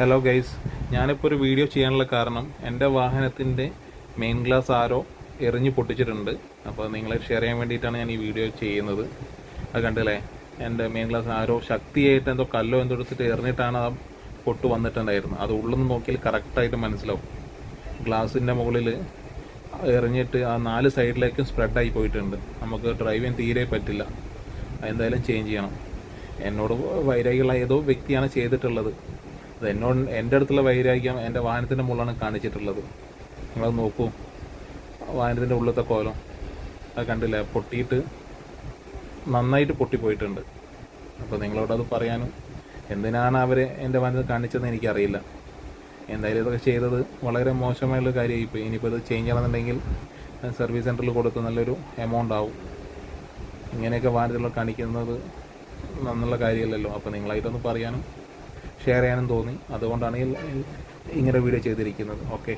Hello guys ഞാനിപ്പോൾ ഒരു video ചെയ്യാനുള്ള കാരണം എന്റെ വാഹനത്തിന്റെ മെയിൻ ഗ്ലാസ് ആരോ എറിഞ്ഞ് പൊട്ടിച്ചിട്ടുണ്ട്. അപ്പോൾ നിങ്ങളെ ഷെയർ ചെയ്യാൻ വേണ്ടിയിട്ടാണ് ഞാൻ ഈ വീഡിയോ ചെയ്യുന്നത്. അത് കണ്ടില്ലേ? എന്റെ മെയിൻ ഗ്ലാസ് ആരോ ശക്തിയായിട്ട് എന്തോ കല്ലോ എന്തോ എടുത്തിട്ട് എറിഞ്ഞിട്ടാണ് ആ പൊട്ട് വന്നിട്ടുണ്ടായിരുന്നത്. അത് ഉള്ളിൽ നിന്ന് നോക്കിയാൽ കറക്റ്റായിട്ട് മനസ്സിലാവും. ഗ്ലാസിന്റെ മുകളിൽ എറിഞ്ഞിട്ട് ആ നാല് സൈഡിലേക്കും സ്പ്രെഡായി പോയിട്ടുണ്ട്. നമുക്ക് ഡ്രൈവ് ചെയ്യാൻ തീരെ പറ്റില്ല. എന്തായാലും ചേഞ്ച് ചെയ്യണം. എന്നോട് വൈരാഗ്യമുള്ള ഏതോ വ്യക്തിയാണ് ചെയ്തിട്ടുള്ളത്. അത് എന്നോട് എന്റെ അടുത്തുള്ള വൈരാഗ്യം എന്റെ വാഹനത്തിന്റെ മുകളിലാണ് കാണിച്ചിട്ടുള്ളത്. നിങ്ങളത് നോക്കൂ. വാഹനത്തിന്റെ ഉള്ളിലത്തെ കോലം അത് കണ്ടില്ല? പൊട്ടിയിട്ട് നന്നായിട്ട് പൊട്ടിപ്പോയിട്ടുണ്ട്. അപ്പോൾ നിങ്ങളോട് അത് പറയാനും എന്തിനാണ് അവരെ എന്റെ വാഹനത്തിൽ കാണിച്ചതെന്ന് എനിക്കറിയില്ല. എന്തായാലും ഇതൊക്കെ ചെയ്തത് വളരെ മോശമായുള്ള കാര്യമായിപ്പോയി ഇനിയിപ്പോൾ ഇത് ചേഞ്ച് ചെയ്യണമെന്നുണ്ടെങ്കിൽ സർവീസ് സെന്ററിൽ കൊടുത്ത് നല്ലൊരു എമൗണ്ട് ആവും. ഇങ്ങനെയൊക്കെ വാഹനത്തിലുള്ള കാണിക്കുന്നത് നന്നുള്ള കാര്യമല്ലല്ലോ. അപ്പോൾ നിങ്ങളായിട്ടൊന്ന് പറയാനും ഷെയർ ചെയ്യാനും തോന്നി. അതുകൊണ്ടാണ് ഇങ്ങനെ വീഡിയോ ചെയ്തിരിക്കുന്നത്. ഓക്കെ